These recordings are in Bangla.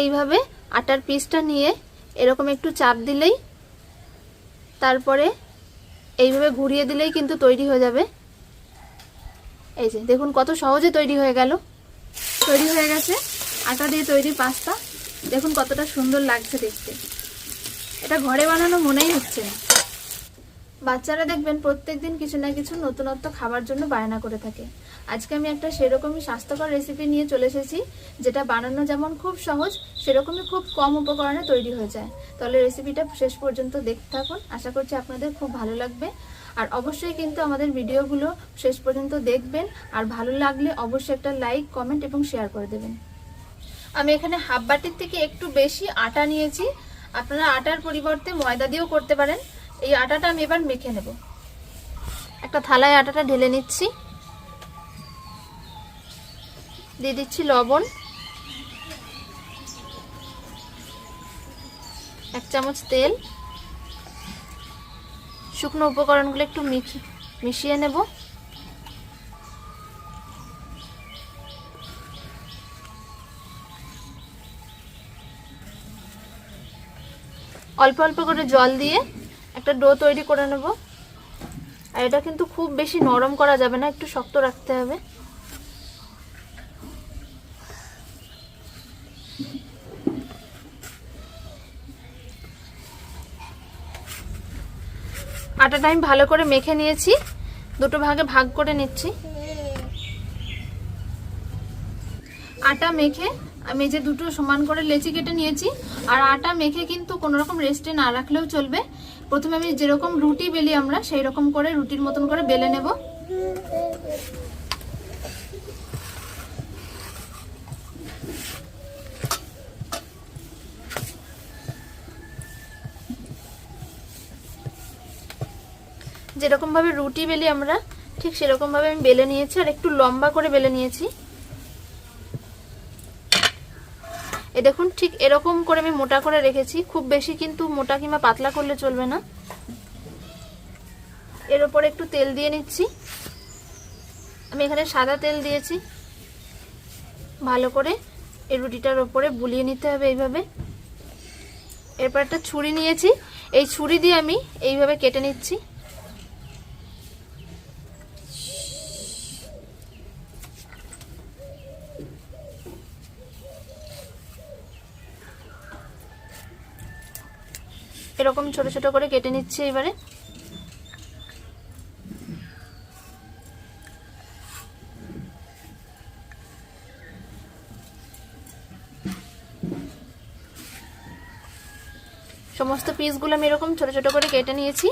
এইভাবে আটার পিসটা নিয়ে এরকম একটু চাপ দিলেই তারপরে এইভাবে ঘুরিয়ে দিলেই কিন্তু তৈরি হয়ে যাবে। এই যে, দেখুন কত সহজে তৈরি হয়ে গেল। তৈরি হয়ে গেছে। আটা দিয়ে তৈরি পাস্তা দেখুন কতটা সুন্দর লাগছে দেখতে। এটা ঘরে বানানো মনেই হচ্ছে না। বাচ্চারা দেখবেন প্রত্যেকদিন কিছু না কিছু নতুনত্ব খাবার জন্য বায়না করে থাকে। আজকে আমি একটা সেরকমই স্বাস্থ্যকর রেসিপি নিয়ে চলে এসেছি, যেটা বানানো যেমন খুব সহজ, সেরকমই খুব কম উপকরণে তৈরি হয়ে যায়। তাহলে রেসিপিটা শেষ পর্যন্ত দেখতে থাকুন, আশা করছি আপনাদের খুব ভালো লাগবে। আর অবশ্যই কিন্তু আমাদের ভিডিওগুলো শেষ পর্যন্ত দেখবেন, আর ভালো লাগলে অবশ্যই একটা লাইক কমেন্ট এবং শেয়ার করে দেবেন। আমি এখানে হাফ বাটির থেকে একটু বেশি আটা নিয়েছি। আপনারা আটার পরিবর্তে ময়দা দিয়েও করতে পারেন। এই আটাটা আমি এবার মেখে নেব। একটা থালায় আটাটা ঢেলে নিচ্ছি। দিয়ে দিচ্ছি লবণ। এক চামচ তেল। শুকনো উপকরণগুলো একটু মিশিয়ে নেব। অল্প অল্প করে জল দিয়ে একটা ডো তৈরি করে নেব। আর এটা কিন্তু খুব বেশি নরম করা যাবে না, একটু শক্ত রাখতে হবে। আটাটা আমি ভালো করে মেখে নিয়েছি। দুটো ভাগে ভাগ করে নিচ্ছি। আটা মেখে আমি যে দুটো সমান করে লেচি কেটে নিয়েছি। আর আটা মেখে কিন্তু কোনো রকম রেস্টে না রাখলেও চলবে। প্রথমে আমি যেরকম রুটি বেলি আমরা সেই রকম করে রুটির মতন করে বেলে নেব। যেরকম ভাবে রুটি বেলি আমরা, ঠিক সেরকম ভাবে আমি বেলে নিয়েছি আর একটু লম্বা করে বেলে নিয়েছি। এ দেখুন, ঠিক এরকম করে আমি মোটা করে রেখেছি। খুব বেশি কিন্তু মোটা কিংবা পাতলা করলে চলবে না। এর উপরে একটু তেল দিয়ে নিচ্ছি। আমি এখানে সাদা তেল দিয়েছি। ভালো করে এই রুটিটার ওপরে বুলিয়ে নিতে হবে এইভাবে। এরপর একটা ছুরি নিয়েছি। এই ছুরি দিয়ে আমি এইভাবে কেটে নিচ্ছি। এরকম ছোট ছোট করে কেটে নিচ্ছি এবারে। সমস্ত পিসগুলো আমি এরকম ছোট ছোট করে কেটে নিয়েছি।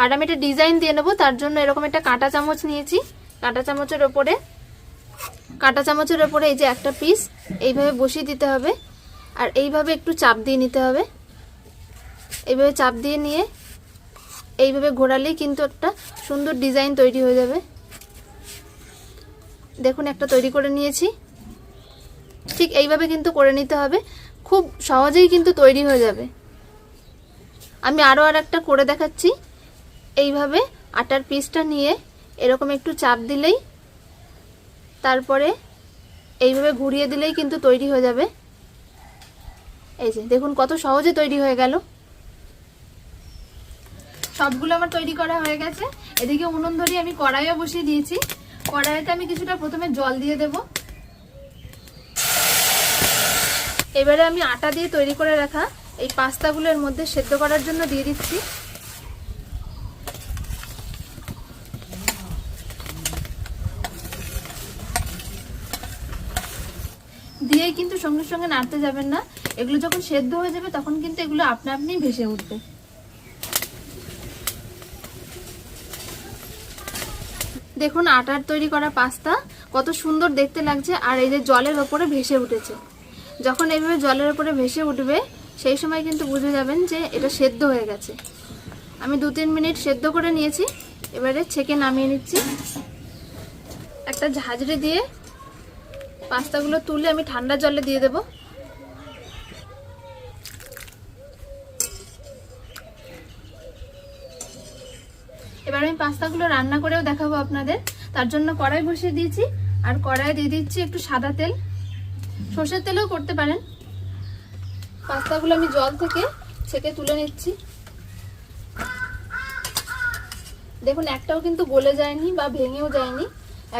আর আমি একটা ডিজাইন দিয়ে নেব, তার জন্য এরকম একটা কাঁটা চামচ নিয়েছি। কাঁটা চামচের ওপরে, কাঁটা চামচের ওপরে এই যে একটা পিস, এইভাবে বসিয়ে দিতে হবে। আর এইভাবে একটু চাপ দিয়ে নিতে হবে। এইভাবে চাপ দিয়ে নিয়ে এইভাবে ঘোরালেই কিন্তু একটা সুন্দর ডিজাইন তৈরি হয়ে যাবে। দেখুন, একটা তৈরি করে নিয়েছি। ঠিক এইভাবে কিন্তু করে নিতে হবে। খুব সহজেই কিন্তু তৈরি হয়ে যাবে। আমি আরও আর একটা করে দেখাচ্ছি। এইভাবে আটার পিসটা নিয়ে এরকম একটু চাপ দিলেই তারপরে এইভাবে ঘুরিয়ে দিলেই কিন্তু তৈরি হয়ে যাবে। এই যে, দেখুন কত সহজে তৈরি হয়ে গেল। সবগুলো আমার তৈরি করা হয়ে গেছে। এদিকে উনুন ধরি আমি কড়াইও বসিয়ে দিয়েছি। কড়াইতে আমি কিছুটা প্রথমে জল দিয়ে দেব। এবারে আমি আটা দিয়ে তৈরি করে রাখা এই পাস্তাগুলোর মধ্যে সেদ্ধ করার জন্য দিয়ে দিচ্ছি। দিয়ে কিন্তু সঙ্গে সঙ্গে নাড়তে যাবেন না। এগুলো যখন সেদ্ধ হয়ে যাবে, তখন কিন্তু এগুলো আপনা আপনি ভেসে উঠবে। দেখুন, আটার তৈরি করা পাস্তা কত সুন্দর দেখতে লাগছে, আর এই যে জলের ওপরে ভেসে উঠেছে। যখন এইভাবে জলের ওপরে ভেসে উঠবে, সেই সময় কিন্তু বুঝে যাবেন যে এটা সেদ্ধ হয়ে গেছে। আমি দু তিন মিনিট সেদ্ধ করে নিয়েছি, এবারে ছেঁকে নামিয়ে নিচ্ছি। একটা ঝাঁঝরি দিয়ে পাস্তাগুলো তুলে আমি ঠান্ডা জলে দিয়ে দেবো। এবার আমি পাস্তাগুলো রান্না করেও দেখাবো আপনাদের। তার জন্য কড়াই বসিয়ে দিয়েছি। আর কড়াই দিয়ে দিচ্ছি একটু সাদা তেল। সর্ষের তেলেও করতে পারেন। পাস্তাগুলো আমি জল থেকে ছেঁকে তুলে নিচ্ছি। দেখুন, একটাও কিন্তু গলে যায়নি বা ভেঙেও যায়নি।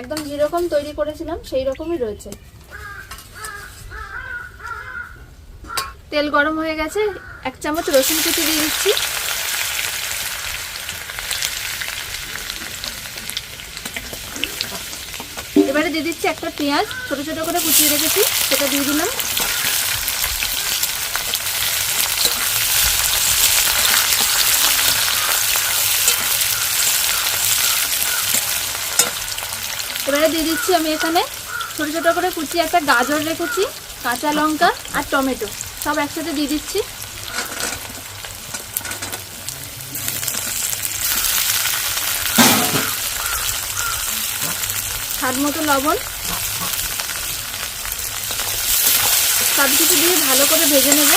একদম যেরকম তৈরি করেছিলাম, সেই রকমই রয়েছে। তেল গরম হয়ে গেছে। এক চামচ রসুন কুচি দিয়ে দিচ্ছি। এবারে দিয়ে দিচ্ছি একটা পেঁয়াজ, ছোট ছোট করে কুচিয়ে রেখেছি, সেটা দিয়ে দিলাম। এবারে দিয়ে দিচ্ছি আমি এখানে ছোট ছোট করে কুচি একটা গাজর রেখেছি, কাঁচা লঙ্কা আর টমেটো, সব একসাথে দিয়ে দিচ্ছি। স্বাদ মতো লবণ। সব কিছু দিয়ে ভালো করে ভেজে নেব।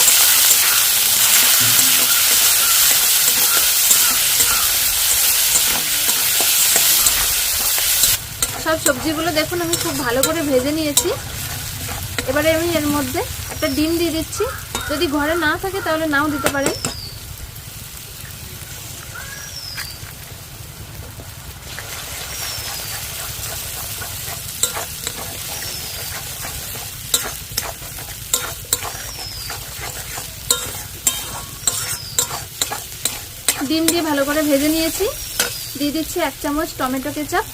সব সবজিগুলো দেখুন, আমি খুব ভালো করে ভেজে নিয়েছি। এবারে আমি এর মধ্যে একটা ডিম দিয়ে দিচ্ছি। যদি ঘরে না থাকে তাহলে নাও দিতে পারেন। ডিম দিয়ে ভালো করে ভেজে নিয়েছি। দিয়ে দিচ্ছি এক চামচ টমেটো কেচাপ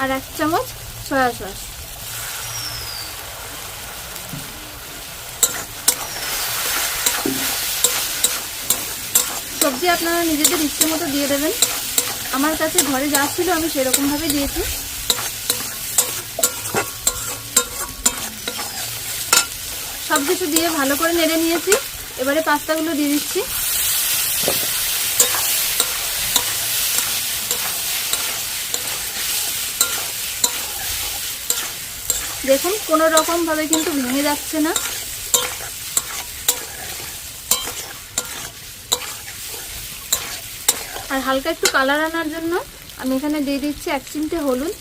আর এক চামচ সয়া সস। সবজি আপনারা নিজেদের ইচ্ছে মতো দিয়ে দেবেন। আমার কাছে ঘরে যা ছিল আমি সেরকমভাবে দিয়েছি। সব কিছু দিয়ে ভালো করে নেড়ে নিয়েছি। এবারে পাস্তাগুলো দিয়ে দিচ্ছি। দেখুন, কোনো রকম ভাবে কিন্তু ভেঙে যাচ্ছে না। আর হালকা একটু কালার আনার জন্য আমি এখানে দিয়ে দিচ্ছি এক চিমটে হলুদ।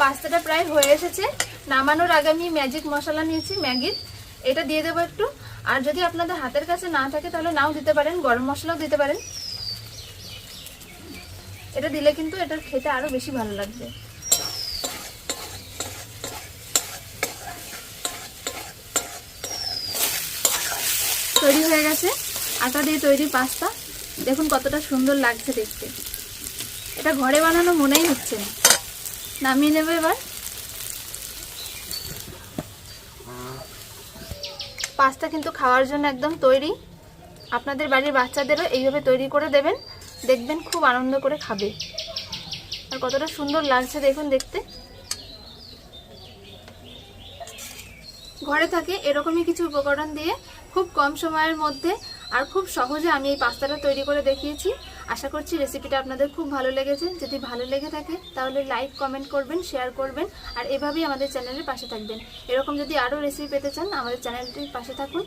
পাস্তাটা প্রায় হয়ে এসেছে। নামানোর আগে আমি ম্যাজিক মশলা নিয়েছি ম্যাগির এটা দিয়ে দেবো একটু। আর যদি আপনাদের হাতের কাছে না থাকে, তাহলে নাও দিতে পারেন, গরম মশলাও দিতে পারেন। এটা দিলে কিন্তু এটার খেতে আরও বেশি ভালো লাগবে। তৈরি হয়ে গেছে। আটা দিয়ে তৈরি পাস্তা। দেখুন কতটা সুন্দর লাগছে দেখতে। এটা ঘরে বানানো মনেই হচ্ছে না। নামিয়ে নেবে এবার। পাস্তা কিন্তু খাওয়ার জন্য একদম তৈরি। আপনাদের বাড়ির বাচ্চাদেরও এইভাবে তৈরি করে দেবেন। দেখবেন খুব আনন্দ করে খাবে। আর কতটা সুন্দর লাগছে দেখুন দেখতে। ঘরে থাকে এরকমই কিছু উপকরণ দিয়ে খুব কম সময়ের মধ্যে আর খুব সহজে আমি এই পাস্তাটা তৈরি করে দেখিয়েছি। আশা করছি রেসিপিটা আপনাদের খুব ভালো লেগেছে। যদি ভালো লেগে থাকে, তাহলে লাইক, কমেন্ট করবেন, শেয়ার করবেন, আর এভাবেই আমাদের চ্যানেলের পাশে থাকবেন। এরকম যদি আরও রেসিপি পেতে চান, আমাদের চ্যানেলটির পাশে থাকুন।